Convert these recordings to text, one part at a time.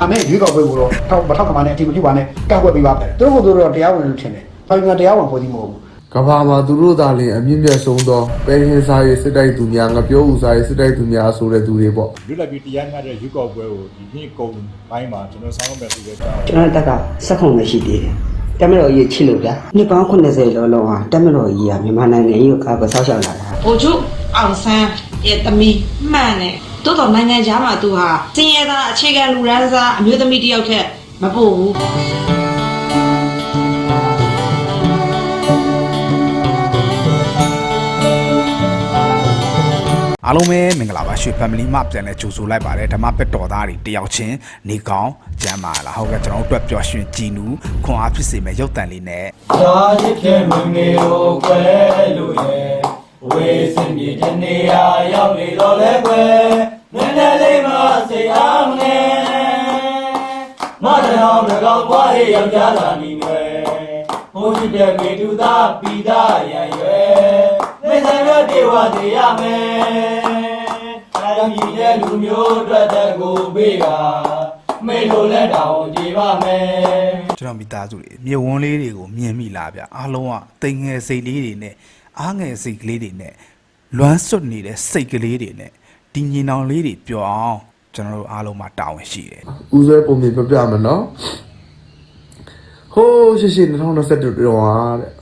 အမေရွေးကောက်ပွဲကိုတော့ထောက်မထောက်ကမှနဲ့အထင်မပြုပါနဲ့ကန့်ကွက်ပေးပါသူတို့ကသူတို့တော့တရားဝင်လို့ထင်တယ်။ဘာလို့တရားဝင်ဖွဲ့စည်းမဟုတ်ဘူးကဘာမှာသူတို့သာလျှင်အမြင့်မြတ်ဆုံးသောပဲဟင်းစားရေးစစ်တိုက်သူများငပြောဥစားရေးစစ်တိုက်သူများဆိုတဲ့သူတွေပေါ့လွတ်လပ်ပြီးတရားမျှတဲ့ရွေးကောက်ပွဲကိုဒီနှစ်ကုန်ပိုင်းမှာကျွန်တော်ဆောင်းမယ်ဆိုတဲ့အကြောင်းကျွန်တော်တက်ကစက်ခုံမရှိသေးတယ်တမတော်ကြီးချစ်လို့ဗျာနှစ်ပေါင်း80လောလောဟာတမတော်ကြီးကမြန်မာနိုင်ငံကြီးကိုကာကွယ်ဆောက်ရှောက်လာတာဗိုလ်ချုပ်အောင်ဆန်းရဲ့သမီးမှန်တယ် တိုးတော်နိုင်ငံခြားမှာသူဟာစင်ရသားအခြေခံလူရန်စားအမျိုးသမီးတစ်ယောက်ထက်မပို့ဘူးအားလုံးပဲမင်္ဂလာပါရွှေ family မှပြန်လဲကြိုဆိုလိုက်ပါတယ်ဓမ္မပက်တော်သားတွေတယောက်ချင်းနေကောင်းကျမ်းပါလားဟုတ်ကဲ့ကျွန်တော်တို့အတွက်ပျော်ရွှင်ကြည်နူးခွန်အားဖြစ်စေမယ့်ရုပ်တံလေးနဲ့သာရစ်တဲ့မငယ်ကိုကွယ်လို့ရဲ့ဝေးစင်မြေတနေရာရောက်နေတော့လဲကွ ယ်နည်းနည်းလေးမစိတ်အားမငယ်မတော်ငကောက်ပွားရဲ့ယောက်ျားသာနေွယ်ဘုန်းကြီးတဲ့မေတူသာပိသာရံရွယ်မေဆိုင်ရတေဝတေရမယ်အရမီတဲ့လူမျိုးအတွက်တကူပေးကမေလိုလက်တောင်ကြည်ပါမယ်ကျွန်တော်မိသားစုတွေမြေဝန်းလေးတွေကိုမြင်မိလားဗျအားလုံးကတိမ်ငယ်စိတ်လေးတွေနဲ့အားငယ်စိတ်ကလေးတွေနဲ့လွမ်းဆွတ်နေတဲ့စိတ်ကလေးတွေနဲ့ ဒီညီနောင်လေးတွေပျော်အောင်ကျွန်တော်တို့အားလုံးမှာတာဝန်ရှိတယ်ဦးဆွဲပုံမြင်ပြပြမယ်နော်ဟိုးရှိရှိ2021တော့ဟာတဲ့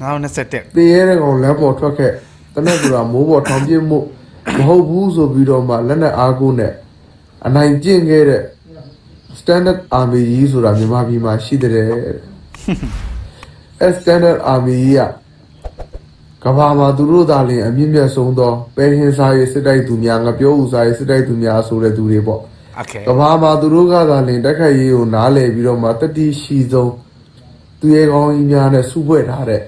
2021တင်ရဲတဲ့ကောင်လမ်းပေါ်ထွက်ခဲ့တနက်ကရာမိုးပေါ်ထောင်ပြစ်မှုမဟုတ်ဘူးဆိုပြီးတော့မှလက်နဲ့အားကိုးနဲ့အနိုင်ကျင့်ခဲ့တဲ့ standard army ကြီးဆိုတာမြန်မာပြည်မှာရှိတဲ့တဲ့အဲ standard army ကြီးက ကဘာမှာသူတို့သာလျှင်အမြင့်မြတ်ဆုံးသောပဲဟင်စာရေးစစ်တိုက်သူများငပြောဦးစာရေးစစ်တိုက်သူများဆိုတဲ့သူတွေပေါ့ကဘာမှာသူတို့ကသာလျှင်တက်ခတ်ရေးကိုနားလည်ပြီးတော့မှတတိရှိဆုံးသူရဲကောင်းကြီးများနဲ့စုဖွဲ့ထားတဲ့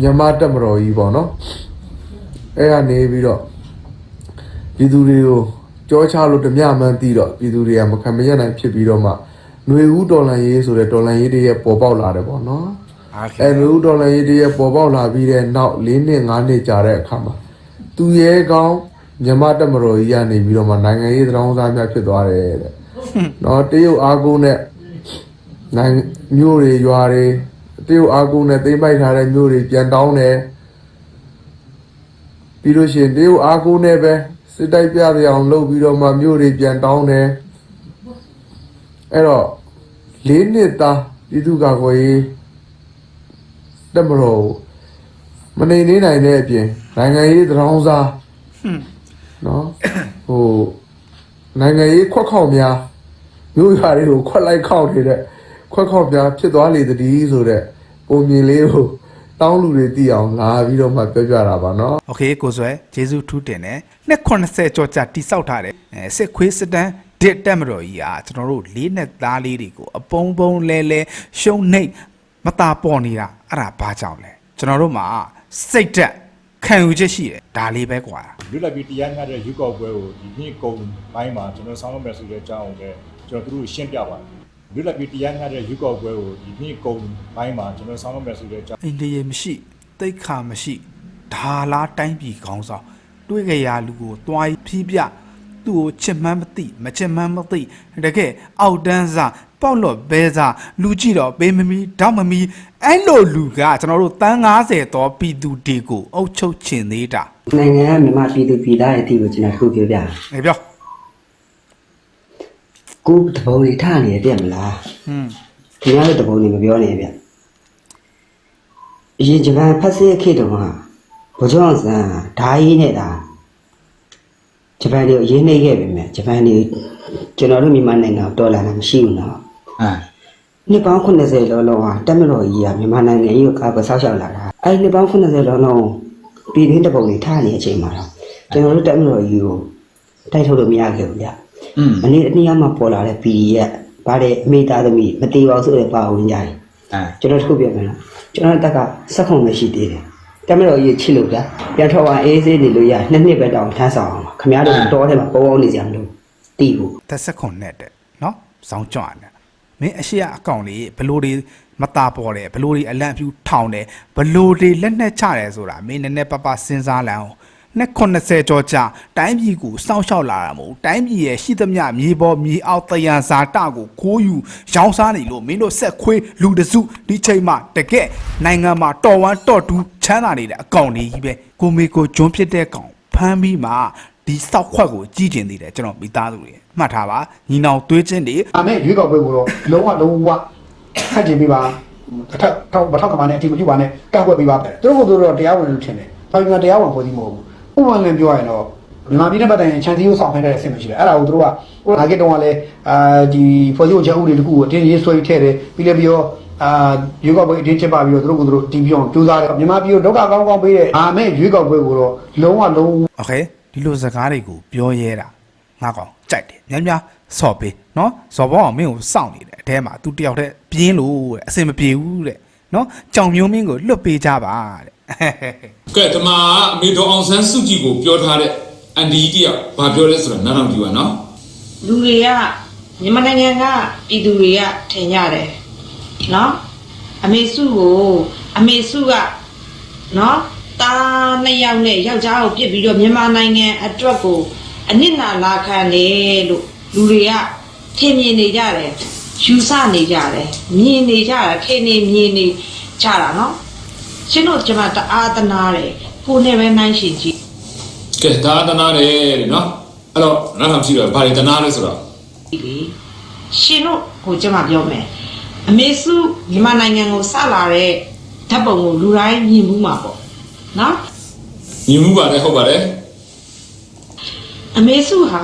မြမတက်မတော်ကြီးပေါ့နော်အဲ့ကနေပြီးတော့ပြည်သူတွေကိုကြောချလို့ဓမြမှန်းသိတော့ပြည်သူတွေကမခံမရနိုင်ဖြစ်ပြီးတော့မှຫນွေဦးတော်လန်ရေးဆိုတဲ့တော်လန်ရေးတွေရဲ့ပေါ်ပေါက်လာတယ်ပေါ့နော် အဲຫນွေဦးတော်လန်ရေးတွေရဲ့ပေါ်ပေါက်လာပြီးတဲ့နောက်၄နှစ်၅နှစ်ကြာတဲ့အခါမှာသူရဲ့ကောင်းမြန်မာတက်မတော်ကြီးကနေပြီးတော့မှနိုင်ငံရေးသံတော်သားများဖြစ်သွားတယ်တဲ့နော်တရုတ်အားကိုးနဲ့နိုင်မြို့တွေရွာတွေတရုတ်အားကိုးနဲ့သိမ့်ပိုက်ထားတဲ့မြို့တွေပြန်တောင်းတယ်ပြီးလို့ရှိရင်တရုတ်အားကိုးနဲ့ပဲစစ်တိုက်ပြပြအောင်လုပ်ပြီးတော့မှမြို့တွေပြန်တောင်းတယ်အဲ့တော့လေးနှစ်သားပြည်သူ့ကာကွယ်ရေး တက်မတော်မနေနေနိုင်တဲ့အပြင်နိုင်ငံရေးတရောင်းစားနော်ဟိုနိုင်ငံရေးခွက်ခေါက်များမျိုးရွာတွေကိုခွက်လိုက်ခေါက်နေတဲ့ခွက်ခေါက်များဖြစ်သွားလေတည်းဆိုတဲ့ပုံမြင်လေးကိုတောင်းလူတွေသိအောင်လာပြီးတော့မှပြောပြတာပါနော်။ Okay ကိုဆွဲဂျေစုထူးတင်တယ်။နှစ်80ကျော်ကြာတိဆောက်ထားတယ်။စစ်ခွေးစစ်တမ်းဒစ်တက်မတော်ကြီးဟာကျွန်တော်တို့လေးနှစ်သားလေးတွေကိုအပုံပုံလဲလဲရှုံနှိပ် မตาပေါ်နေတာအဲ့ဒါဘာကြောင့်လဲကျွန်တော်တို့မှာစိတ်တက်ခံယူချက်ရှိတယ်ဒါလေးပဲကွာလွတ်လပ်ပြီးတရားမျှတဲ့ရွေးကောက်ပွဲကိုဒီနှစ်ကုန်ပိုင်းမှာကျွန်တော်ဆောင်းမယ်ဆိုတဲ့အကြောင်းကိုလည်းကျွန်တော်တို့ရှင်းပြပါတယ်လွတ်လပ်ပြီးတရားမျှတဲ့ရွေးကောက်ပွဲကိုဒီနှစ်ကုန်ပိုင်းမှာကျွန်တော်ဆောင်းမယ်ဆိုတဲ့အကြောင်းအိန္ဒိယမရှိတိတ်ခါမရှိဒါလားတိုင်းပြည်ခေါင်းဆောင်တွေးကြရလူကိုတွားဖြီးပြ သူ့ကိုချစ်မှန်းမသိမချစ်မှန်းမသိတကယ်အောက်တန်းစားပေါက်လော့ဘဲစားလူကြည့်တော့ဘေးမမီတောက်မမီအဲ့လိုလူကကျွန်တော်တို့တန်း90တော့ပြည်သူတွေကိုအုပ်ချုပ်ချင်သေးတာနိုင်ငံကမြန်မာပြည်သူပြည်သားရဲ့အထီးကိုကျွန်တော်ထုတ်ပြောပြငယ်ပြောကိုတပုံးလေးထားနေရပြက်မလားဟွန်းဒီများလည်းတပုံးလေးမပြောနဲ့ဗျအရင်ဂျပန်ဖက်စစ်ခေတ်တုန်းကဘိုးကျောင်းဆန်ဓာကြီးနဲ့တာ ဂျပန်တွေအရင်နှိပ်ခဲ့ပြီမဲ့ဂျပန်တွေကျွန်တော်တို့မြန်မာနိုင်ငံကိုတော်လာတာမရှိဘူးနော်အာနှစ်ပေါင်း80လောလောဟာတက်မတော်ကြီးကမြန်မာနိုင်ငံကြီးကိုကာကွယ်ဆောက်ရှောက်လာတာအဲဒီနှစ်ပေါင်း80လောလုံးပြည်တွင်းတပုံတွေထားနေတဲ့အချိန်မှာတော့ကျွန်တော်တို့တက်မတော်ကြီးကိုတိုက်ထုတ်လို့မရခဲ့ဘူးဗျอืมမနေ့အနည်းအမှပေါ်လာတဲ့ PDF ဗါတဲ့အမိသားသမီးမတေပါဘူးဆိုတဲ့ပါဝင်ကြတယ်အာကျွန်တော်ထုတ်ပြမယ်နော်ကျွန်တော်တက်ကစက်ခုံမရှိသေးတယ် တက်မတော်ကြီးချစ်လို့ဗျပြန်ထောက်အောင်အေးဆေးနေလို့ရနှစ်နှစ်ပဲတောင်ထမ်းဆောင်အောင်ပါခမရတို့တော့ထဲမှာပေါပေါနေကြမလို့တီးဖို့သက်ဆက်ခွန်နဲ့တဲ့နော်စောင်းကြွတယ်မင်းအရှိရအကောင့်လေးဘလို့တွေမตาပေါ်တယ်ဘလို့တွေအလန့်အဖြူထောင်တယ်ဘလို့တွေလက်နဲ့ချတယ်ဆိုတာမင်းနည်းနည်းပပစဉ်းစားလမ်းအောင် နှစ်80ကျော်ကြာတိုင်းပြည်ကိုစောင့်ရှောက်လာတာမဟုတ်တိုင်းပြည်ရဲ့ရှိသမျှမြေပေါ်မြေအောက်တယံဇာတကိုခိုးယူရောင်းစားနေလို့မင်းတို့ဆက်ခွေးလူတစုဒီချိန်မှာတကယ်နိုင်ငံမှာတော်ဝမ်းတော်တူးချမ်းသာနေတဲ့အကောင်တွေကြီးပဲကိုမေကိုဂျွန်းဖြစ်တဲ့ကောင်ဖမ်းပြီးမှဒီစောက်ခွက်ကိုကြီးကျင်သေးတယ်ကျွန်တော်မိသားစုတွေမှတ်ထားပါညီနောင်သွေးချင်းတွေ။အမေရွေးကောက်ပွဲကိုတော့လုံးဝလုံးဝခန့်ကျင်ပေးပါ။တစ်ထပ်ထောက်မထောက်ကမှနဲ့အထင်မကျပါနဲ့ကန့်ကွက်ပေးပါ။သူတို့ကသူတို့တော့တရားဝင်လို့ထင်တယ်။ဘာလို့တရားဝင်ဖွဲ့စည်းမဟုတ်ဘူး။ ဥပမာနဲ့ပြောရရင်တော့မြန်မာပြည်နဲ့ပတ်သက်ရင်ခြံစည်းရိုးဆောင်ခိုင်းတဲ့အဆင့်မရှိတယ်။အဲ့ဒါကိုသူတို့ကဟိုငါကတုန်းကလည်းအာဒီဖွဲ့စည်းပုံချက်ဥပဒေတခုကိုအတင်းရေးဆွဲထည့်တယ်ပြီးလည်းပြီးတော့အာရွေးကောက်ပွဲအတင်းချပါပြီးတော့သူတို့ကသူတို့တီးပြောင်းကြိုးစားတယ်မြန်မာပြည်ကိုဒုက္ခကောင်းကောင်းပေးတဲ့အာမဲရွေးကောက်ပွဲကိုတော့လုံးဝလုံး โอเคဒီလိုစကားတွေကိုပြောရဲတာငါကောင်ကြိုက်တယ်များများစော်ပေးเนาะစော်ဘောအောင်မင်းကိုစောင့်နေတယ်အထဲမှာ तू တယောက်တည်းပြင်းလို့တဲ့အစင်မပြေဘူးတဲ့ နော်ကြောင်မျိုးမင်းကိုလွတ်ပေးကြပါတဲ့ကဲဒီမှာအမေတော်အောင်ဆန်းစုကြည်ကိုပြောထားတဲ့အန်ဒီတယောက်ဘာပြောလဲဆိုတာနားထောင်ကြည့်ပါနော်လူတွေကမြန်မာနိုင်ငံကပြည်သူတွေကထင်ကြတယ်နော်အမေစုကိုအမေစုကနော်တာနှစ်ယောက်နဲ့ယောက်ျားကိုပြစ်ပြီးတော့မြန်မာနိုင်ငံအတွက်ကိုအနစ်နာလာခံတယ်လို့လူတွေကထင်မြင်နေကြတယ် ယူဆနေကြတယ်မြင်နေကြတာထင်နေမြင်နေကြတာနော်ရှင်းတော့ကျွန်မတအားတနာတယ်ကိုယ်နဲ့ပဲနိုင်ရှင်ကြည့်ကဲဒါသနာတယ်တဲ့နော်အဲ့တော့နားထောင်ကြည့်တော့ဘာတွေသနာလဲဆိုတော့လေရှင်တို့ကိုကျွန်မပြောမယ်အမေစုမြန်မာနိုင်ငံကိုစလာတဲ့ဓာတ်ပုံကိုလူတိုင်းမြင်မှုမှာပေါ့နော်ညီမှုပါတယ်ဟုတ်ပါတယ်အမေစုဟာ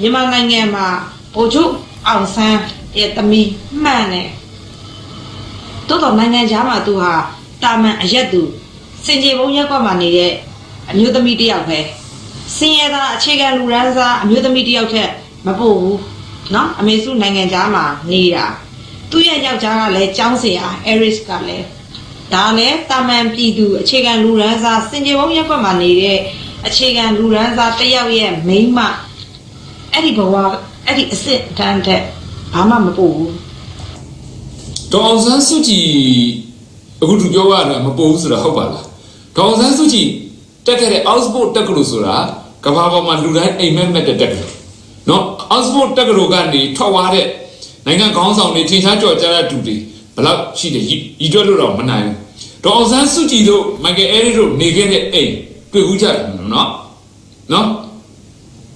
မြန်မာနိုင်ငံမှာဗိုလ်ချုပ်အောင်ဆန်း ရဲ့တမီမှန်တယ်တိုးတော့နိုင်ငံခြားမှာသူဟာတာမန်အရက်သူစင်ကြေဘုံရက်ကွက်မှာနေတဲ့အမျိုးသမီးတစ်ယောက်ပဲစင်ရသားအခြေခံလူရန်စားအမျိုးသမီးတစ်ယောက်ထက်မပို့ဘူးเนาะအမေစုနိုင်ငံခြားမှာနေတာသူ့ရဲ့ယောက်ျားကလည်းចောင်းစရာအဲရစ်ကလည်းဒါလည်းတာမန်ပြည်သူအခြေခံလူရန်စားစင်ကြေဘုံရက်ကွက်မှာနေတဲ့အခြေခံလူရန်စားတစ်ယောက်ရဲ့မိန်းမအဲ့ဒီဘဝအဲ့ဒီအစ်စ်တန်းတဲ့ ဘာမှမပို့ဘူးတော်အောင်ဆန်းစုကြည်အခုသူပြောရတာမပေါ်ဘူးဆိုတာဟုတ်ပါလားတော်အောင်ဆန်းစုကြည်တက်ခဲ့တဲ့ Oxford တက္ကသိုလ်ဆိုတာကမ္ဘာပေါ်မှာလူတိုင်းအိမ်မက်မက်တဲ့တက္ကသိုလ်နော် Oxford တက္ကသိုလ်ကနေထွက်သွားတဲ့နိုင်ငံခေါင်းဆောင်တွေထင်ရှားကြော်ကြားတဲ့သူတွေဘယ်လောက်ရှိတယ်ဤတွက်လို့တော့မနိုင်ဘူးတော်အောင်ဆန်းစုကြည်တို့မိုက်ကယ်အဲရီတို့နေခဲ့တဲ့အိမ်တွေ့ဘူးကြတယ်နော်နော်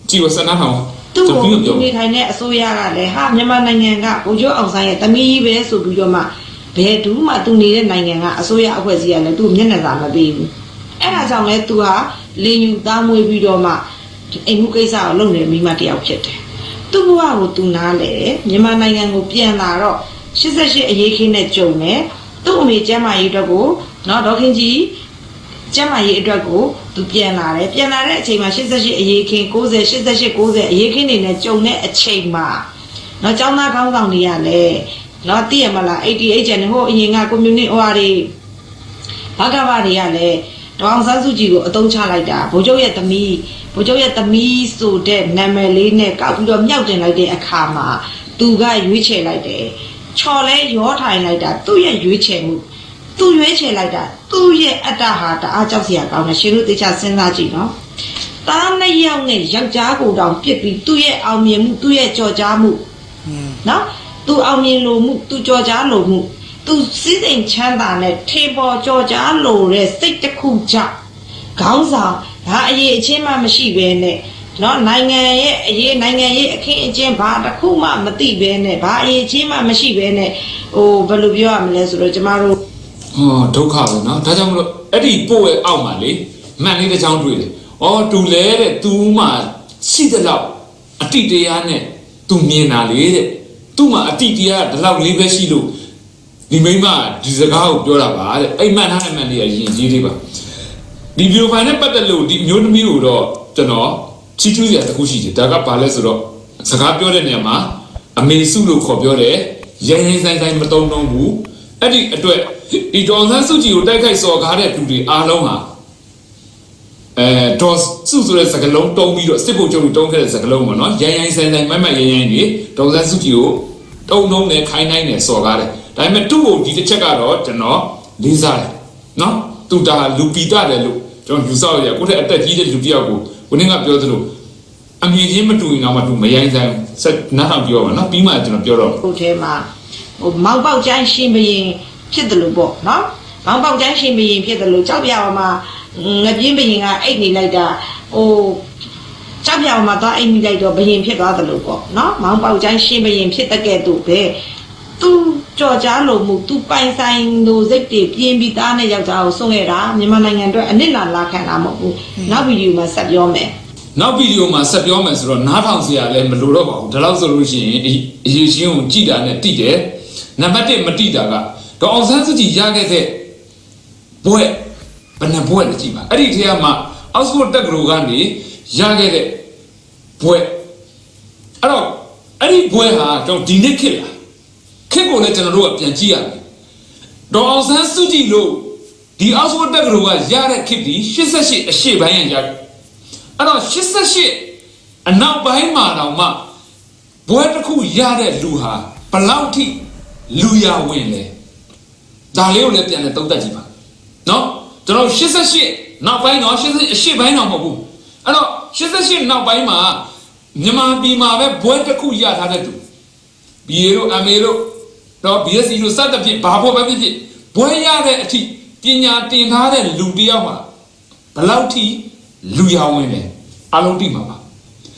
ကြည်ဝဆန္ဒထောင် သူ့ကိုကျွန်သူတော်ပြောနေထိုင်တဲ့အစိုးရကလည်းဟာမြန်မာနိုင်ငံကဗိုလ်ချုပ်အောင်ဆန်းရဲ့တမီးကြီးပဲဆိုပြီးတော့မှဘယ်သူမှသူနေတဲ့နိုင်ငံကအစိုးရအဖွဲ့အစည်းကလည်းသူ့ကိုမျက်နှာစာမပေးဘူးအဲ့ဒါကြောင့်လဲသူဟာလင်းယူသားမွေးပြီးတော့မှအိမ်မှုကိစ္စကိုလုပ်နေမိမတစ်ယောက်ဖြစ်တယ်သူ့ဘဝကိုသူနားလေတယ်မြန်မာနိုင်ငံကိုပြန်လာတော့88အရေးခင်းနဲ့ကြုံတယ်သူ့အမေကျမ်းမာရေးအတွက်ကိုနော်ဒေါခင်ကြီး ကျန်းမာရေးအတွက်ကိုသူပြန်လာတယ်ပြန်လာတဲ့အချိန်မှာ88အရေးခင်း90 88 90အရေးခင်းနေနဲ့ကြုံတဲ့အချိန်မှာနော်ចောင်းသားကောင်းဆောင်တွေကလည်းနော်သိရမလား88ကျန်ဟိုအရင်က community OR တွေဘာကဘာတွေကလည်းတောင်ဆန်းစုကြည်ကိုအတုံးချလိုက်တာဘိုးချုပ်ရဲ့သမီးဘိုးချုပ်ရဲ့သမီးဆိုတဲ့နာမည်လေးနဲ့ကောက်ပြီးတော့မြောက်တင်လိုက်တဲ့အခါမှာသူကရွေးချယ်လိုက်တယ်ချော်လဲရောထိုင်လိုက်တာသူ့ရဲ့ရွေးချယ်မှု သူရွေးချယ်လိုက်တာသူ့ရဲ့အတ္တဟာတအားကြောက်စရာကောင်းတယ်ရှင်တို့သိချစဉ်းစားကြည့်နော်။သားနှစ်ယောက်နဲ့ယောက်ျားကိုတောင်ပြစ်ပြီးသူ့ရဲ့အောင်မြင်မှုသူ့ရဲ့ကြော်ကြားမှုနော်သူအောင်မြင်လို့မှုသူကြော်ကြားလို့မှုသူစည်းစိမ်ချမ်းသာနဲ့ထေပေါ်ကြော်ကြားလို့တဲ့စိတ်တစ်ခုကြောင့်ခေါင်းဆောင်ဘာအရေးအချင်းမှမရှိဘဲနဲ့နော်နိုင်ငံရဲ့အရေးနိုင်ငံရဲ့အခင်းအကျင်းဘာတစ်ခုမှမသိဘဲနဲ့ဘာအရေးအချင်းမှမရှိဘဲနဲ့ဟိုဘယ်လိုပြောရမလဲဆိုတော့ကျမတို့ ဟောဒုက္ခပဲเนาะဒါကြောင့်မလို့အဲ့ဒီပို့ရဲ့အောက်မှာလေမှန်လေးတစ်ချောင်းတွေ့တယ်ဩတူလဲတဲ့ तू မှရှိသလောက်အတိတရားနဲ့ तू မြင်တာလေတဲ့သူ့မှာအတိတရားဒီလောက်လေးပဲရှိလို့ဒီမိမဒီစကားကိုပြောတာပါတဲ့အဲ့မှန်ထားတဲ့မှန်လေးအရင်ကြီးသေးပါဒီဗီဒီယိုဖိုင်နဲ့ပတ်သက်လို့ဒီမျိုးသမီးကိုတော့ကျွန်တော်ချီးကျူးစရာတခုရှိတယ်ဒါကဘာလဲဆိုတော့စကားပြောတဲ့နေရာမှာအမေစုလို့ခေါ်ပြောတယ်ရရင်ဆိုင်ဆိုင်မတုံ့တုံ့ဘူးအဲ့ဒီအတွက် ဒီဒေါ်ဆန်းစုကြည်ကိုတိုက်ခိုက်စော်ကားတဲ့သူတွေအားလုံးဟာအဲဒေါ်စုဆိုတဲ့စကားလုံးတုံးပြီးတော့စစ်ဖို့ကျုပ်တို့တုံးခဲ့တဲ့စကားလုံးပေါ့နော်ရိုင်းရိုင်းဆိုင်ဆိုင်မတ်မတ်ရိုင်းရိုင်းနေဒေါ်ဆန်းစုကြည်ကိုတုံးတုံးနဲ့ခိုင်းနိုင်နဲ့စော်ကားတယ်ဒါပေမဲ့သူ့ကိုဒီတစ်ချက်ကတော့ကျွန်တော်လေးစားတယ်နော်သူဒါလူပီတာတယ်လို့ကျွန်တော်ယူဆရကိုယ့်တဲ့အသက်ကြီးတဲ့လူတစ်ယောက်ကိုကိုင်းကပြောသလိုအမြင်ချင်းမတူရင်တော့မှသူမရိုင်းဆိုင်ဆက်နားထောင်ပြောပါနော်ပြီးမှကျွန်တော်ပြောတော့ဟိုထဲမှာဟိုမောက်ပေါက်ကျန်းရှင်ဘရင် ဖြစ်တယ်လို့ပေါ့နော်မောက်ပေါက်ကျန်းရှင်ဘရင်ဖြစ်တယ်လို့ကြောက်ပြာမှာငပြင်းဘရင်ကအိတ်နေလိုက်တာဟိုကြောက်ပြာမှာသွားအိတ်မိလိုက်တော့ဘရင်ဖြစ်သွားတယ်လို့ပေါ့နော်မောက်ပေါက်ကျန်းရှင်ဘရင်ဖြစ်တဲ့ကဲ့သို့ပဲသူကြော်ကြားလို့မှုသူပိုင်ဆိုင်လို့စိတ်တွေပြင်းပြီးသားနဲ့ယောက်ျားကိုဆုံးခဲ့တာမြန်မာနိုင်ငံအတွက်အနစ်နာလာခံတာမဟုတ်ဘူးနောက်ဗီဒီယိုမှာဆက်ပြောမယ်နောက်ဗီဒီယိုမှာဆက်ပြောမယ်ဆိုတော့နားထောင်စရာလည်းမလိုတော့ပါဘူးဒါလို့ဆိုလို့ရှိရင်အအရေးချင်းကိုကြည်တာနဲ့တိတယ်နံပါတ်1မတိတာက ဒေါအောင်ဆန်းစုကြည်ရခဲ့တဲ့ဘွဲ့ဘယ်နှဘွဲ့လဲကြည်ပါအဲ့ဒီထဲမှာအောက်စဖို့တက်ကလေးကနေရခဲ့တဲ့ဘွဲ့အဲ့တော့အဲ့ဒီဘွဲ့ဟာကျွန်တော်ဒီနေ့ခေတ်လာခေတ်ကိုလည်းကျွန်တော်တို့ကပြန်ကြည့်ရတယ်ဒေါအောင်ဆန်းစုကြည်လို့ဒီအောက်စဖို့တက်ကလေးကရတဲ့ခေတ်ဒီ88အရှေ့ပိုင်းရရတယ်အဲ့တော့88အနောက်ပိုင်းမှာတော့မှဘွဲတစ်ခုရတဲ့လူဟာဘလောက်ထိလူရဝင်လဲ ဒါလေးကိုလည်းပြန်လဲသုံးသပ်ကြည့်ပါနော်ကျွန်တော်88နောက်ပိုင်းတော့88အရှေ့ပိုင်းတော့မဟုတ်ဘူးအဲ့တော့88နောက်ပိုင်းမှာမြန်မာပြည်မှာပဲဘွဲတစ်ခုရထားတဲ့သူ BA တို့ MA တို့တော့ BSc တို့စသဖြင့်ဘာဘွဲပဲဖြစ်ဖြစ်ဘွဲရတဲ့အထိပညာတင်ထားတဲ့လူတစ်ယောက်မှာဘလောက်ထိလူရဝင်လဲအလုံးတိမှာပါ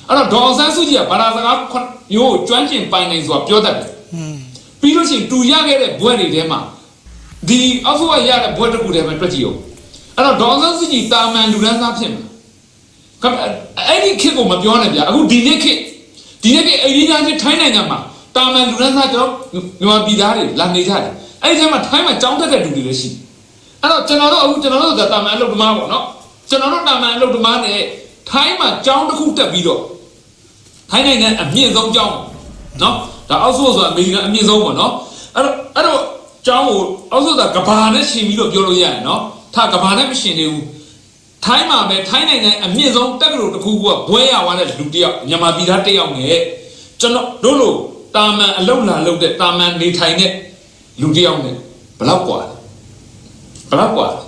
အဲ့တော့ဒေါ်အောင်ဆန်းစုကြည်ကဘာသာစကားခွန်းရိုးကျွမ်းကျင်ပိုင်နိုင်ဆိုတာပြောတတ်တယ်ပြီးလို့ရှိရင်တူရခဲ့တဲ့ဘွဲတွေထဲမှာ ဒီအောက်ဖရရတဲ့ဘွဲတစ်ခုတည်းပဲတွက်ကြည့်အောင်အဲ့တော့ဒေါ်အောင်ဆန်းစုကြည်တာမန်လူဒန်းစားဖြစ်မှာကဲအဲ့ဒီခေတ်ကိုမပြောနဲ့ဗျာအခုဒီနေ့ခေတ်ဒီနေ့ခေတ်အိန္ဒိယချင်းထိုင်းနိုင်ငံမှာတာမန်လူဒန်းစားကျွန်တော်မြန်မာပြည်သားတွေလာနေကြတယ်အဲ့ဒီထဲမှာထိုင်းမှာကြောင်းတက်တဲ့လူတွေလည်းရှိတယ်အဲ့တော့ကျွန်တော်တို့အခုကျွန်တော်တို့ကတာမန်အလုပ်သမားပေါ့နော်ကျွန်တော်တို့တာမန်အလုပ်သမားနဲ့ထိုင်းမှာကြောင်းတစ်ခုတက်ပြီးတော့ထိုင်းနိုင်ငံအမြင့်ဆုံးကြောင်းနော်ဒါအောက်ဆိုဆိုတာအမေရိကန်အမြင့်ဆုံးပေါ့နော်အဲ့တော့အဲ့တော့ ကြောင်းကိုအောက်ဆိုတာကဘာနဲ့ရှင်ပြီးတော့ပြောလို့ရတယ်နော်ထားကဘာနဲ့မရှင်သေးဘူး ထိုင်းမှာပဲထိုင်းနိုင်ငံအမြင့်ဆုံးတက္ကသိုလ်တစ်ခုကဘွဲရသွားတဲ့လူတစ်ယောက်မြန်မာပြည်သားတစ်ယောက်နဲ့ကျွန်တော်တို့လိုတာမန်အလောက်လာလောက်တဲ့တာမန်နေထိုင်တဲ့လူတစ်ယောက်နဲ့ဘယ်လောက်กว่าလဲဘယ်လောက်กว่าလဲ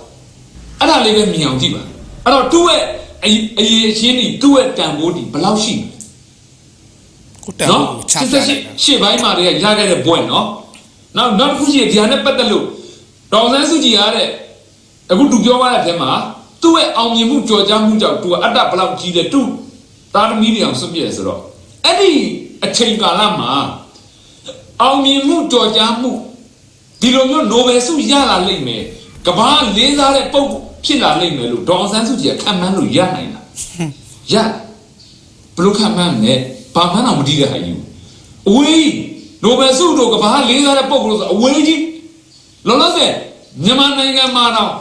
အဲ့ဒါလေးပဲမြင်အောင်ကြည့်ပါအဲ့တော့သူ့ရဲ့အရေးအရေးအချင်းဒီသူ့ရဲ့တန်ဖိုးဒီဘယ်လောက်ရှိလဲ ကိုတန် နော် ကိုချ စစ် ပြ စစ် လို ရှ က် စ်ရှစ်ပိုင်းမှာတည်းကရခဲ့တဲ့ဘွဲ့နော် နောက်နောက်တစ်ခုရှိရင်ဒီဟာနဲ့ပတ်သက်လို့ဒေါ်စန်းစုကြည်ရတဲ့အခုသူပြောသွားတဲ့အထဲမှာသူ့ရဲ့အောင်မြင်မှုကြော်ကြားမှုကြောင့်သူကအတ္တဘလောက်ကြီးတယ်သူသားသမီးတွေအောင်ဆွပြည့်တယ်ဆိုတော့အဲ့ဒီအချိန်ကာလမှာအောင်မြင်မှုကြော်ကြားမှုဒီလိုမျိုးနိုဘယ်ဆုရလာလိမ့်မယ်ကမ္ဘာလေးစားတဲ့ပုံဖြစ်လာလိမ့်မယ်လို့ဒေါ်စန်းစုကြည်ကခံမှန်းလို့ရနိုင်လားရဘလို့ခံမှန်းနဲ့ဘာမှန်းတော့မတည်တဲ့ဟာယူအဝေး နိုဘယ်ဆုတို့ကဘာလေးစားတဲ့ပုံကလို့ဆိုအဝေးကြီးလောလောဆယ်မြန်မာနိုင်ငံမှာတော့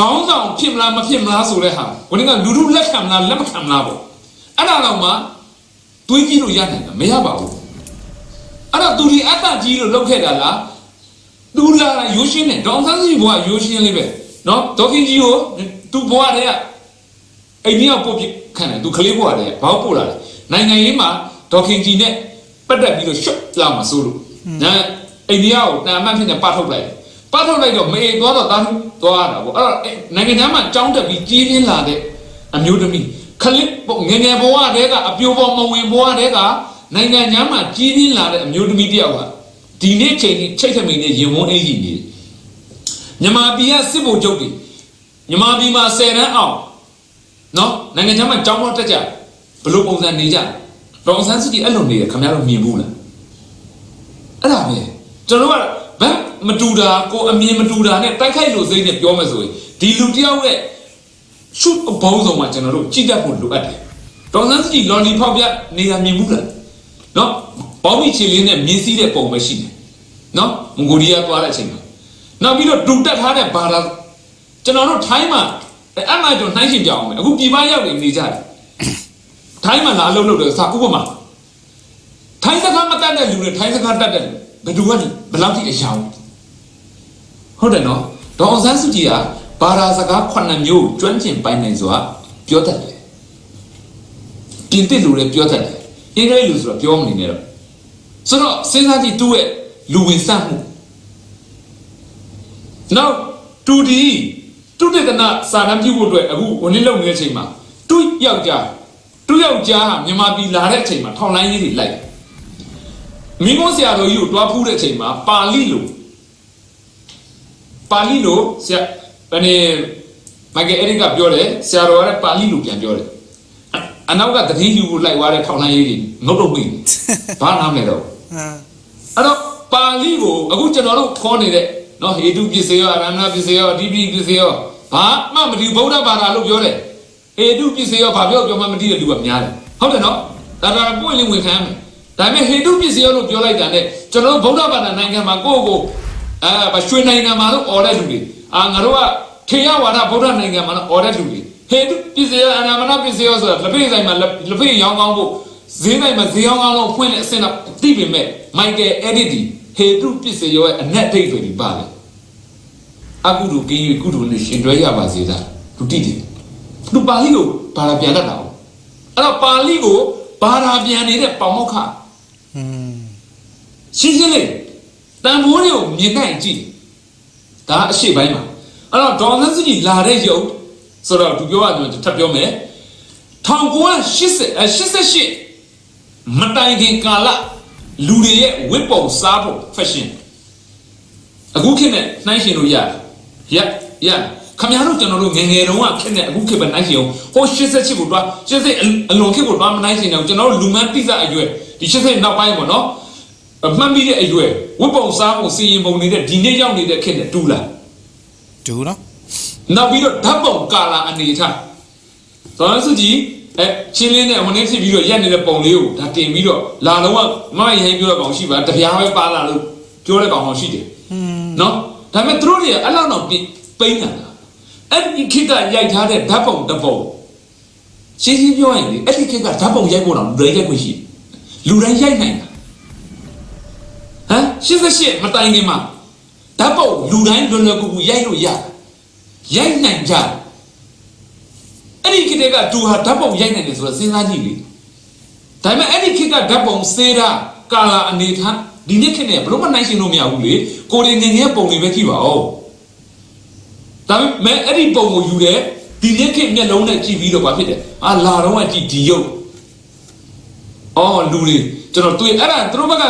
ကောင်းဆောင်ဖြစ်မလားမဖြစ်မလားဆိုတဲ့ဟာကိုင်းကလူလူလက်ခံမလားလက်မခံမလားပေါ့အဲ့ဒါတော့မှတွေးကြည့်လို့ရနိုင်တာမရပါဘူးအဲ့တော့သူဒီအတ္တကြီးလို့လောက်ခဲ့တာလားသူလာရိုးရှင်းတယ်ဒေါအောင်ဆန်းစုကြည်ဘွားရိုးရှင်းလေးပဲနော်ဒေါခင်ကြီးကိုသူဘွားတဲ့ကအိန္ဒိယပို့ပြခံတယ်သူကလေးဘွားတယ်ဘာလို့ပို့လာလဲနိုင်ငံရေးမှာဒေါက်ခင်ကြီးနဲ့ ပတ်သက်ပြီးတော့ရှော့လာမှာစိုးလို့ညာအိန္ဒိယကိုတန်အမှတ်ဖြစ်နေပတ်ထုတ်လိုက်တယ်ပတ်ထုတ်လိုက်တော့မေသွားတော့တားသွားတာပေါ့အဲ့တော့အဲ့နိုင်ငံသားမှာကြောင်းတက်ပြီးကြီးပြင်းလာတဲ့အမျိုးသမီးခလစ်ပေါ့ငယ်ငယ်ဘဝတည်းကအပြိုပေါ်မဝင်ဘဝတည်းကနိုင်ငံညာမှာကြီးပြင်းလာတဲ့အမျိုးသမီးတယောက်ကဒီနေ့ချိန်ကြီးချိတ်ထမိန်နဲ့ရင်ဝန်းအေးကြီးနေတယ်မြန်မာပြည်ကစစ်ဗိုလ်ချုပ်တွေမြန်မာပြည်မှာ10တန်းအောင်နော်နိုင်ငံခြားမှာကြောင်းတော့တက်ကြဘယ်လိုပုံစံနေကြ ဒေါအောင်ဆန်းစုကြည်အဲ့လိုနေတယ်ခင်ဗျားတို့မြင်ဘူးလားအဲ့ဒါပဲကျွန်တော်တို့ကဘယ်မတူတာကိုအမြင်မတူတာနဲ့တိုက်ခိုက်လို့စိတ်နဲ့ပြောမယ်ဆိုရင်ဒီလူတယောက်ရဲ့ရှုပ်အဘောင်းဆောင်မှာကျွန်တော်တို့ကြည့်တတ်ဖို့လိုအပ်တယ်ဒေါအောင်ဆန်းစုကြည်လော်လီဖောက်ပြနေတာမြင်ဘူးလားနော်ဘောင်းမီချီလေးနဲ့မြင်းစည်းတဲ့ပုံပဲရှိတယ်နော်မွန်ဂိုလီးယားသွားတဲ့အချိန်မှာနောက်ပြီးတော့ဒူတက်ထားတဲ့ဘာသာကျွန်တော်တို့ထိုင်းမှာအဲ့အမှန်ကျွန်တော်နှိုင်းရှင်ပြအောင်မယ်အခုပြည်ပရောက်နေနေကြတယ် ထိုင်းမှာလာအလုပ်လုပ်တယ်စာဥပမာထိုင်းစကားမတတ်တဲ့လူတွေထိုင်းစကားတတ်တဲ့လူဘယ်သူကလဲဘယ်လောက်ထိအယောင်ဟုတ်တယ်နော်ဒေါအောင်ဆန်းစုကြည်ကဘာသာစကားခုနှစ်မျိုးကျွမ်းကျင်ပိုင်နိုင်စွာပြောတတ်တယ်ပြင်သစ်လူတွေပြောတတ်တယ်အင်္ဂလိပ်လူဆိုတော့ပြောမနေနဲ့တော့ဆိုတော့စဉ်းစားကြည့်သူ့ရဲ့လူဝင်ဆန့်မှုနောက်တူဒီတတုတေသနာစာတမ်းပြုဖို့အတွက်အခုဝင်လေးလုံနေတဲ့အချိန်မှာသူ့ယောက်ျား သူ့ယောက်ျားဟာမြန်မာပြည်လာတဲ့အချိန်မှာထောင်လိုင်းကြီးတွေလိုက်မင်းကုန်းဆရာတော်ကြီးကိုတွားဖူးတဲ့အချိန်မှာပါဠိလိုပါဠိလိုဆရာဘယ်နေမိုက်ကယ်အရစ်ကပြောတယ်ဆရာတော်ကလည်းပါဠိလိုပြန်ပြောတယ်အအနောက်ကသတိယူဖို့လိုက်သွားတဲ့ထောင်လိုင်းကြီးတွေငုတ်တော့ပြီဘာနားမလဲတော့ဟမ်အဲ့တော့ပါဠိကိုအခုကျွန်တော်တို့ခေါ်နေတဲ့နော်ဟေတုပစ္စယောအရဏပစ္စယောအဓိပိပစ္စယောဘာမှမဒီဗုဒ္ဓဘာသာလို့ပြောတယ် ဟေတုပစ္စယောဘာပြောပြောမှမသိတဲ့လူကများတယ်ဟုတ်တယ်နော်ဒါဒါပွင့်လင်းဝင်ခံရမယ်ဒါပေမဲ့ဟေတုပစ္စယောလို့ပြောလိုက်တာနဲ့ကျွန်တော်တို့ဗုဒ္ဓဘာသာနိုင်ငံမှာကိုယ့်ကိုယ်အဲရွှေနိုင်ငံမှာတော့អော်တဲ့လူတွေအာငါတို့ကထေရဝါဒဗုဒ္ဓနိုင်ငံမှာတော့អော်တဲ့လူတွေဟေတုပစ္စယောအနာမနာပစ္စယောဆိုတာလက်ဖေးဆိုင်မှာလက်ဖေးရောင်းကောင်းဖို့ဈေးနိုင်မှာဈေးရောင်းကောင်းလို့ဖွင့်တဲ့အဆင့်တော့သိပေမဲ့မိုက်ကယ်အဲ့ဒီဒီဟေတုပစ္စယောရဲ့အနက်ထိပ်တွေဒီပါတယ်အကုသိုလ်ကင်း၍ကုသိုလ်နဲ့ရှင်တွဲရပါစေသာသူတိတယ် သူပါဠိကိုဘာသာပြန်တတ်တာ哦အဲ့တော့ပါဠိကိုဘာသာပြန်နေတဲ့ပေါမောက္ခ อืม ရှင်းရှင်းလေးတန်ဖိုးတွေကိုမြင်နိုင်ကြည့်ဒါအရှိပိုင်းမှာအဲ့တော့ဒေါ်နန်းစုကြည်လာတဲ့ရုပ်ဆိုတော့သူပြောရမယ်ထပ်ပြောမယ်1980အဲ88မတိုင်ခင်ကာလလူတွေရဲ့ဝတ်ပုံစားပုံ fashion အခုခေတ်နဲ့နှိုင်းရှင်လို့ရတယ်ရရ ခမရတို့ကျွန်တော်တို့ငယ်ငယ်တုန်းကခေတ်နဲ့အခုခေတ်ပဲနှိုင်းရှင်အောင်ဟို88ကိုတွား88အလွန်ခေတ်ကိုတွားမနှိုင်းရှင်အောင်ကျွန်တော်တို့လူမန်းတိစအရွယ်ဒီ88နောက်ပိုင်းပေါ့နော်အမှတ်မိတဲ့အရွယ်ဝတ်ပုံစားပုံစီရင်ပုံနေတဲ့ဒီနေ့ရောက်နေတဲ့ခေတ်နဲ့တူလားဒူနော်နောက်ပြီးတော့ဓာတ်ပုံကာလာအနေထားသောရစုကြီးအဲချင်းလင်းနဲ့ဝင်နေဖြစ်ပြီးတော့ရက်နေတဲ့ပုံလေးကိုဒါတင်ပြီးတော့လာတော့မမရိုင်းပြောတဲ့ကောင်ရှိပါတပြားပဲပါလာလို့ပြောတဲ့ကောင်ဟောရှိတယ်อืมနော်ဒါပေမဲ့သူတို့တွေကအဲ့လောက်တော့ပြင်ပိန်းနေတာ အဲ့ဒီခေတ်ကရိုက်ထားတဲ့ဓာတ်ပုံတစ်ပုံရှင်းရှင်းပြောရင်လေအဲ့ဒီခေတ်ကဓာတ်ပုံရိုက်ဖို့တော့လူတိုင်းရိုက်ခွင့်ရှိတယ်လူတိုင်းရိုက်နိုင်တာဟမ်88မတိုင်ခင်မှာဓာတ်ပုံလူတိုင်းလွယ်လွယ်ကူကူရိုက်လို့ရတယ်ရိုက်နိုင်ကြတယ်အဲ့ဒီခေတ်ကသူဟာဓာတ်ပုံရိုက်နိုင်တယ်ဆိုတော့စဉ်းစားကြည့်လေဒါပေမဲ့အဲ့ဒီခေတ်ကဓာတ်ပုံစေးတာကာလာအနေထားဒီနေ့ခေတ်နဲ့ဘယ်လို့မနိုင်ရှင်လို့မရဘူးလေကိုယ်တွေငယ်ငယ်ပုံတွေပဲကြည့်ပါဦး ဒါပေမဲ့အဲ့ဒီပုံကိုယူတယ်ဒီနေ့ခေတ်မျက်လုံးနဲ့ကြည့်ပြီးတော့ဘာဖြစ်တယ်အာလာတော့ကကြည့်ဒီရုပ်အော်လူတွေကျွန်တော်တွေ့အဲ့ဒါသူတို့ဘက်က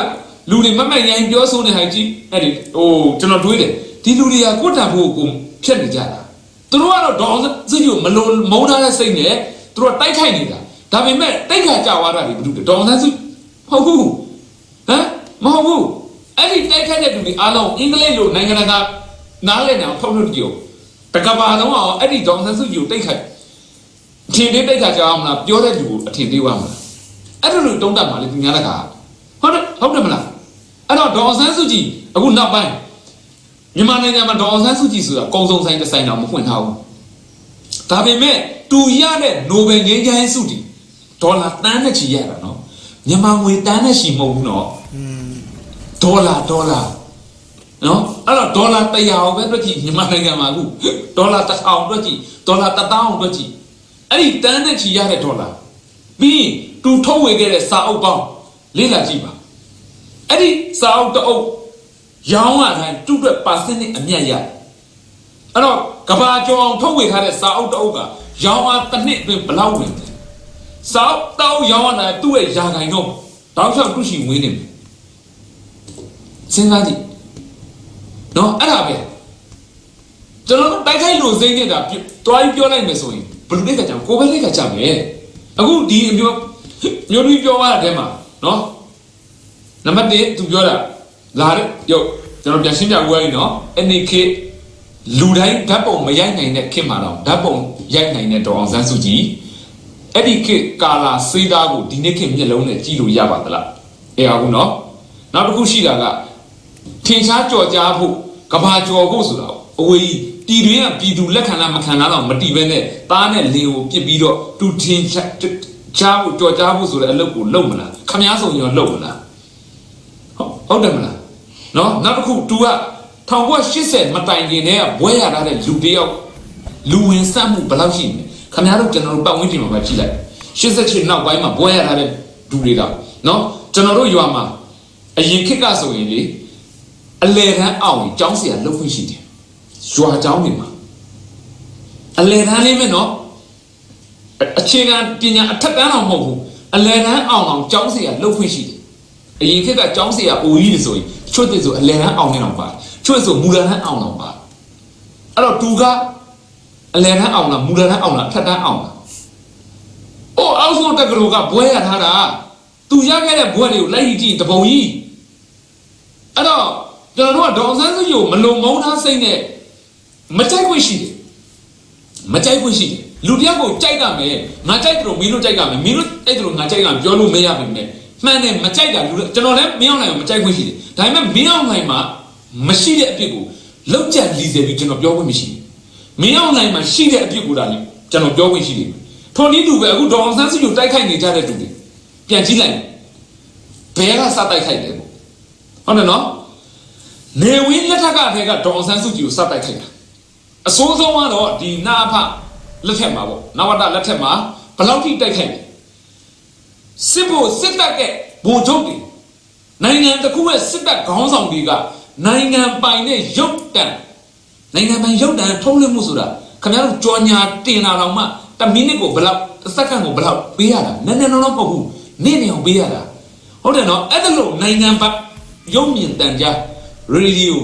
လူတွေမမတ်ရိုင်းပြောဆိုနေဟိုင်ကြည့်အဲ့ဒီဟိုကျွန်တော်တွေးတယ်ဒီလူတွေကကိုယ်တံဖို့ကိုဖြတ်နေကြတာသူတို့ကတော့ဒေါအောင်စစ်ကြီးကိုမလုံးမုန်းထားတဲ့စိတ်နဲ့သူတို့ကတိုက်ခိုက်နေတာဒါပေမဲ့တိုက်ခါကြွားတာတွေဘယ်လိုလဲဒေါအောင်ဆန်းစုဟုတ်ဘူးဟမ်မဟုတ်ဘူးအဲ့ဒီတိုက်ခိုက်တဲ့လူတွေအားလုံးအင်္ဂလိပ်လိုနိုင်ငံတကာနားလည်နေအောင်ထုတ်လို့ကြည့် တကဘာလုံးအောင်အဲ့ဒီဒေါန်ဆန်းစုကြည်ကိုတိုက်ခိုက်အထင်သေးတိုက်ခိုက်ကြအောင်မလားပြောတဲ့လူကိုအထင်သေးပါမလားအဲ့လိုလိုတုံးတက်ပါလေသူများတကာဟုတ်တယ်ဟုတ်တယ်မလားအဲ့တော့ဒေါန်ဆန်းစုကြည်အခုနောက်ပိုင်းမြန်မာနိုင်ငံမှာဒေါန်ဆန်းစုကြည်ဆိုတာကုံစုံဆိုင်တစ်ဆိုင်တော့မဖွင့်ထားဘူးဒါပေမဲ့တူရတဲ့နိုဘယ်ငြိမ်းချမ်းရေးဆုတီဒေါ်လာတန်းနဲ့ချီရတာနော်မြန်မာငွေတန်းနဲ့ချီမဟုတ်ဘူးနော်อืมဒေါ်လာဒေါ်လာ နော်အဲ့တော့ဒေါ်လာ100အောင်ပဲတွက်ကြည့်မြန်မာနိုင်ငံမှာအခုဒေါ်လာ1000တွက်ကြည့်ဒေါ်လာ1000တွက်ကြည့်အဲ့ဒီတန်းနဲ့ချီရတဲ့ဒေါ်လာပြီးရင်သူထုတ်ဝေခဲ့တဲ့စာအုပ်ပေါင်းလေ့လာကြည့်ပါအဲ့ဒီစာအုပ်တစ်အုပ်ရောင်းရတိုင်းသူ့အတွက်ပါစနစ်အမြတ်ရတယ်အဲ့တော့ကဘာကျော်အောင်ထုတ်ဝေထားတဲ့စာအုပ်တစ်အုပ်ကရောင်းအားတစ်နှစ်အတွင်းဘယ်လောက်ဝင်လဲစာအုပ်တောင်းရောင်းရတာသူ့ရဲ့ယာခိုင်တော့တောင်းလျှောက်သူရှိဝင်နေတယ်စဉ်းစားကြည့် နော်အဲ့ဒါပဲကျွန်တော်တို့တိုက်ခိုက်လို့စိမ့်နေတာပြတွားပြီးပြောလိုက်မယ်ဆိုရင်ဘယ်လိုလဲကကြောင်ကိုယ်ပဲလေးကကြောင်ပဲအခုဒီအမျိုးမျိုးပြီးပြောရတဲ့ထဲမှာနော်နံပါတ်1သူပြောတာလာတဲ့ရုပ်ကျွန်တော်ပြန်ရှင်းပြဦးရရင်နော်အနေခေတ်လူတိုင်းဓာတ်ပုံမရိုက်နိုင်တဲ့ခေတ်မှာတော့ဓာတ်ပုံရိုက်နိုင်တဲ့ဒေါ်အောင်ဆန်းစုကြည်အဲ့ဒီခေတ်ကာလာစေးသားကိုဒီနေ့ခေတ်မျက်လုံးနဲ့ကြည့်လို့ရပါသလားအဲအခုနော်နောက်တစ်ခုရှိတာက ထင်ရှားကြော်ကြားဖို့ကဘာကြော်ဖို့ဆိုတာအဝေးပြည်တွင်းကပြည်သူလက်ခံလားမခံလားတော့မတီးပဲနဲ့သားနဲ့လင်ကိုပြစ်ပြီးတော့သူထင်ရှားဖို့ကြော်ကြားဖို့ဆိုတဲ့အလုပ်ကိုလုပ်မလားခမားဆောင်ရောလုပ်မလားဟုတ်ဟုတ်တယ်မလားနော်နောက်တစ်ခု तू က1980မတိုင်ခင်တည်းကဘွဲရထားတဲ့လူတယောက်လူဝင်စက်မှုဘယ်လောက်ရှိမလဲခမားတို့ကျွန်တော်တို့ပတ်ဝန်းကျင်မှာပဲကြည့်လိုက်88နောက်ပိုင်းမှာဘွဲရထားတဲ့လူတွေကနော်ကျွန်တော်တို့ရွာမှာအရင်ခေတ်ကဆိုရင်လေ အလဲတန်းအောင်ကျောင်းဆရာလုပ်ခွင့်ရှိတယ်။ရွာကျောင်းတွေမှာအလယ်တန်းလေးပဲနော်အအခြေခံပညာအထက်တန်းတော့မဟုတ်ဘူးအလယ်တန်းအောင်အောင်ကျောင်းစီကလှုပ်ခွင့်ရှိတယ်အရင်ခေတ်ကကျောင်းစီကအိုကြီးတွေဆိုရင်ချွတ်တဲ့ဆိုအလယ်တန်းအောင်နေတော့ပါချွတ်ဆိုမူလတန်းအောင်တော့ပါအဲ့တော့သူကအလယ်တန်းအောင်လားမူလတန်းအောင်လားအထက်တန်းအောင်လားအိုးအောက်ဆုံးတက်ကလေးကဘွဲရထားတာသူရခဲ့တဲ့ဘွဲတွေကိုလိုက်ကြည့်တပုံကြီးအဲ့တော့ ကျွန်တော်တို့ကဒေါအောင်ဆန်းစုကြည်ကိုမလုံမုန်းထားစိတ်နဲ့မကြိုက်ခွင့်ရှိတယ်မကြိုက်ခွင့်ရှိတယ်လူတစ်ယောက်ကိုကြိုက်တာမယ်ငါကြိုက်တယ်လို့မင်းတို့ကြိုက်တာမယ်မင်းတို့အဲ့ဒါလို့ငါကြိုက်ကပြောလို့မရပါဘူးနဲ့မှန်တယ်မကြိုက်တာလူကျွန်တော်လည်းမင်းအောင်နိုင်ကိုမကြိုက်ခွင့်ရှိတယ်ဒါပေမဲ့မင်းအောင်နိုင်မှာမရှိတဲ့အပြစ်ကိုလောက်ကြလီစေပြီးကျွန်တော်ပြောခွင့်မရှိဘူးမင်းအောင်နိုင်မှာရှိတဲ့အပြစ်ကိုဒါလည်းကျွန်တော်ပြောခွင့်ရှိတယ်ထိုနည်းတူပဲအခုဒေါအောင်ဆန်းစုကြည်ကိုတိုက်ခိုက်နေကြတဲ့သူတွေပြန်ကြည့်လိုက်ဘယ်ကစတိုက်ခိုက်တယ်ပေါ့ဟုတ်တယ်နော် နေဝင်းလက်ထက်ကတည်းကဒေါအောင်ဆန်းစုကြည်ကိုစတိုက်ခိုက်တာအစိုးဆုံးကတော့ဒီနာဖလက်ထက်မှာပေါ့နဝတလက်ထက်မှာဘယ်လောက်ထိတိုက်ခိုက်လဲစစ်ဖို့စစ်တပ်ကဘုံချုပ်တွေနိုင်ငံတစ်ခုရဲ့စစ်တပ်ခေါင်းဆောင်တွေကနိုင်ငံပိုင်တဲ့ရုပ်တံနိုင်ငံပိုင်ရုပ်တံထုတ်လွှင့်မှုဆိုတာခင်ဗျားတို့ကြော်ညာတင်တာတော့မှတစ်မိနစ်ကိုဘယ်လောက်တစ်စက္ကန့်ကိုဘယ်လောက်ပေးရတာနည်းနည်းတော့တော့မဟုတ်ဘူးနေ့နေ့အောင်ပေးရတာဟုတ်တယ်နော်အဲ့ဒါလို့နိုင်ငံပိုင်ရုပ်မြင်တန်ကြား ရေဒီယို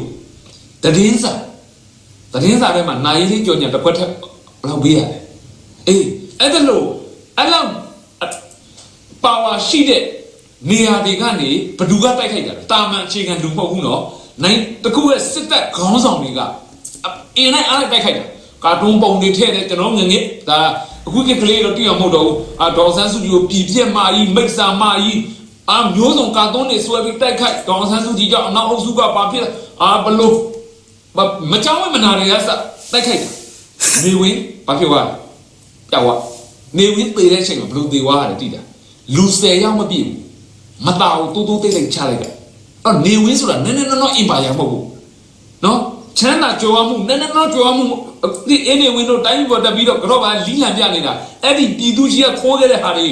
သတင်းစာသတင်းစာထဲမှာနိုင်ရေးကြော်ညာတစ်ခွက်ထက်ဘယ်လောက်ပေးရလဲအေးအဲ့ဒါလို့အဲ့လောက်ပါဝါရှိတဲ့နေရာတွေကနေဘယ်သူကတိုက်ခိုက်ကြလဲတာမန်အခြေခံလူမဟုတ်ဘူးနော်နိုင်တကူရဲ့စစ်တပ်ခေါင်းဆောင်တွေကအင်းနဲ့အားတိုက်ခိုက်တာကာတွန်းပုံတွေထည့်တယ်ကျွန်တော်ငငယ်ဒါအခုကကလေးတော့တိအောင်မဟုတ်တော့ဘူးအာဒေါ်ဆန်းစုကြည်ကိုပြည်ပြက်မာကြီးမိတ်ဆာမာကြီး အာမျိုးစုံကာတွန်းတွေဆွဲပြီးတိုက်ခိုက်ဒေါ်ဆန်းစုကြည်ကြောင့်အနောက်အုပ်စုကပါဖြစ်အာဘလို့မမကြောင်းမနာတွေကစတိုက်ခိုက်တာနေဝင်းဘာဖြစ်သွားလဲကြောက်သွားနေဝင်းသေတဲ့အချိန်မှာဘယ်လိုသေသွားရလဲတိတာလူ10ယောက်မပြည့်ဘူးမတာဘူးတိုးတိုးတိတ်လိုက်ချလိုက်တာအဲ့နေဝင်းဆိုတာနည်းနည်းနော်နော်အင်ပါယာမဟုတ်ဘူးနော်ချမ်းသာကြော်မှုနည်းနည်းနော်ကြော်မှုဒီအင်းနေဝင်းတို့တိုင်းပေါ်တက်ပြီးတော့ကတော့ပါလီလံပြနေတာအဲ့ဒီပြည်သူကြီးကခိုးခဲ့တဲ့ဟာတွေ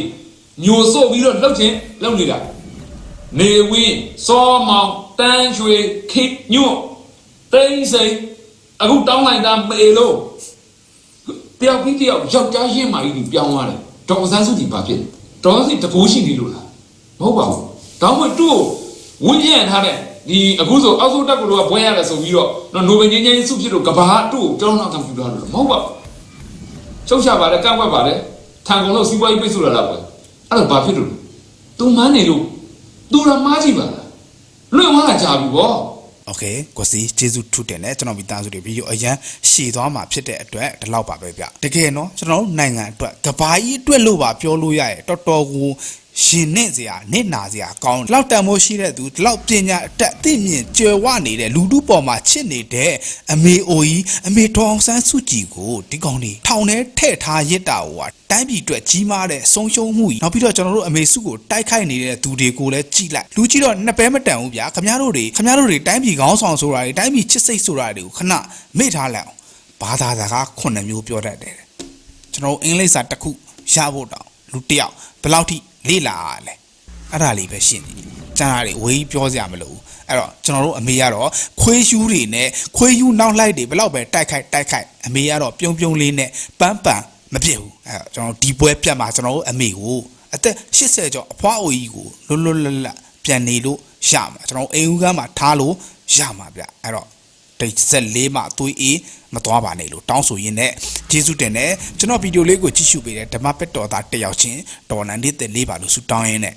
ညိုဆို့ပြီးတော့လှုပ်ချင်းလှုပ်နေတာနေဝင်းစောမောင်တန်းရွှေခိညွတ်တိမ့်စိန်အခုတောင်းလိုက်တာမေလို့တယောက်ပြီးတယောက်ယောက်ျားရှင်းမာကြီးပြောင်းသွားတယ်ဒေါ်စန်းစုကြည်ဘာဖြစ်လဲဒေါ်စန်းစုတကိုးရှိနေလို့လားမဟုတ်ပါဘူးတောင်းမတူကိုဝင်းပြန်ထားတဲ့ဒီအခုဆိုအောက်ဆိုတက်ကတော့ဘွဲရတယ်ဆိုပြီးတော့နော်နိုဘယ်ငင်းငင်းစုဖြစ်လို့ကဘာတူကိုကျောင်းနောက်ကွန်ပျူတာလို့မဟုတ်ပါဘူးချုပ်ချပါတယ်ကန့်ွက်ပါတယ်ထန်ကုန်လို့စီးပွားရေးပိတ်ဆို့လာတော့ပဲ အဲ့တော့ဘာဖြစ်လို့လဲသူမန်းနေလို့ သူရမားကြည့်ပါလားလွင့်သွားတာကြာပြီဗော โอเคကိုစီကျေးဇူးထူးတင်တယ်ကျွန်တော်မိသားစုတွေဗီဒီယိုအရန်ရှည်သွားမှာဖြစ်တဲ့အတွက်ဒီလောက်ပါပဲဗျတကယ်နော်ကျွန်တော်တို့နိုင်ငံအတွက်ကဘာကြီးအတွက်လို့ပါပြောလို့ရရဲ့တော်တော်ကို ရှင်နဲ့စရာနစ်နာစရာကောင်းတယ်ဒီလောက်တန်မိုးရှိတဲ့သူဒီလောက်ပညာအတက်အသိမြင်ကျွယ်ဝနေတဲ့လူထုပေါ်မှာချစ်နေတဲ့အမေအိုကြီးအမေတော်အောင်ဆန်းစုကြည်ကိုဒီကောင်တွေထောင်ထဲထည့်ထားရစ်တာဟိုကတိုင်းပြည်အတွက်ကြီးမားတဲ့ဆုံးရှုံးမှုကြီးနောက်ပြီးတော့ကျွန်တော်တို့အမေစုကိုတိုက်ခိုက်နေတဲ့သူတွေကိုလည်းကြည်လိုက်လူကြီးတော့နှစ်ပဲမတန်ဘူးဗျာခမားတို့တွေခမားတို့တွေတိုင်းပြည်ကောင်းဆောင်ဆိုတာတွေတိုင်းပြည်ချစ်စိတ်ဆိုတာတွေကိုခဏမေ့ထားလိုက်အောင်ဘာသာစကားခုနှစ်မျိုးပြောတတ်တယ်ကျွန်တော်တို့အင်္ဂလိပ်စာတစ်ခုရဖို့တောင်လူတစ်ယောက်ဘယ်လောက်ထိ လေ့လာရလဲအဲ့ဒါလေးပဲရှင်းနေတယ်ကျန်တာတွေဝေးပြောစရာမလိုဘူးအဲ့တော့ကျွန်တော်တို့အမေကတော့ခွေးယူးတွေနဲ့ခွေးယူးနောက်လိုက်တွေဘယ်လောက်ပဲတိုက်ခိုက်တိုက်ခိုက်အမေကတော့ပြုံးပြုံးလေးနဲ့ပန်းပန်မပြစ်ဘူးအဲ့တော့ကျွန်တော်ဒီပွဲပြတ်မှာကျွန်တော်တို့အမေကိုအသက်80ကျော်အဖွားအိုကြီးကိုလွတ်လွတ်လပ်လပ်ပြန်နေလို့ရမှာကျွန်တော်အိမ်ဦးကမ်းမှာထားလို့ရမှာဗျအဲ့တော့ 34မှအသွေးအေးမသွားပါနဲ့လို့တောင်းဆိုရင်းနဲ့ကျေးဇူးတင်တယ်ကျွန်တော်ဗီဒီယိုလေးကိုကြည့်ရှုပေးတဲ့ဓမ္မပက်တော်သားတယောက်ချင်းဒေါ်နန်လေးတက်လေးပါလို့ဆုတောင်းရင်းနဲ့